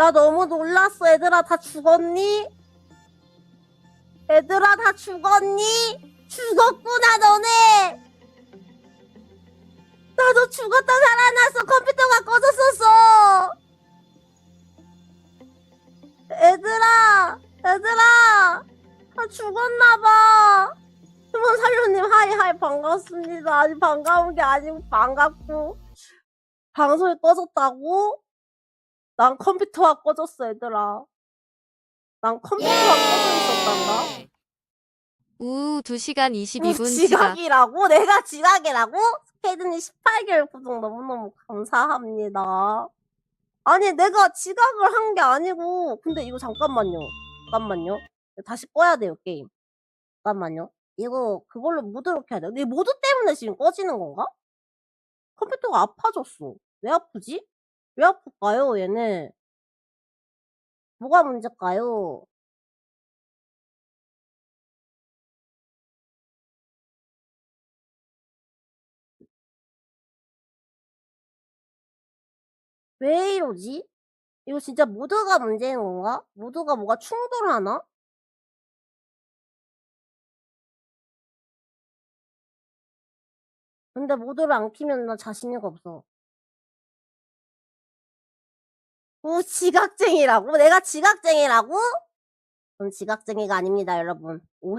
나 너무 놀랐어. 얘들아, 다 죽었니? 얘들아, 다 죽었니? 죽었구나, 너네! 나도 죽었다 살아났어. 컴퓨터가 꺼졌었어. 얘들아, 얘들아, 다 죽었나봐. 휴먼 살려님, 하이, 하이, 반갑습니다. 아니, 반가운 게 아니고, 반갑고. 방송이 꺼졌다고? 난 컴퓨터가 꺼졌어, 얘들아. 난 컴퓨터가 꺼져 있었단다. 우 2시간 22분 지각. 지각이라고? 내가 지각이라고? 스케이드님 18개월 구독 너무너무 감사합니다. 아니, 내가 지각을 한 게 아니고, 근데 이거 잠깐만요. 잠깐만요. 다시 꺼야 돼요, 게임. 잠깐만요. 이거 그걸로 모드로 켜야 돼요. 이 모드 때문에 지금 꺼지는 건가? 컴퓨터가 아파졌어. 왜 아프지? 왜 아플까요, 얘네? 뭐가 문제일까요? 왜 이러지? 이거 진짜 모드가 문제인 건가? 모드가 뭐가 충돌하나? 근데 모드를 안 키면 나 자신이가 없어. 오, 지각쟁이라고? 내가 지각쟁이라고? 전 지각쟁이가 아닙니다, 여러분. 오해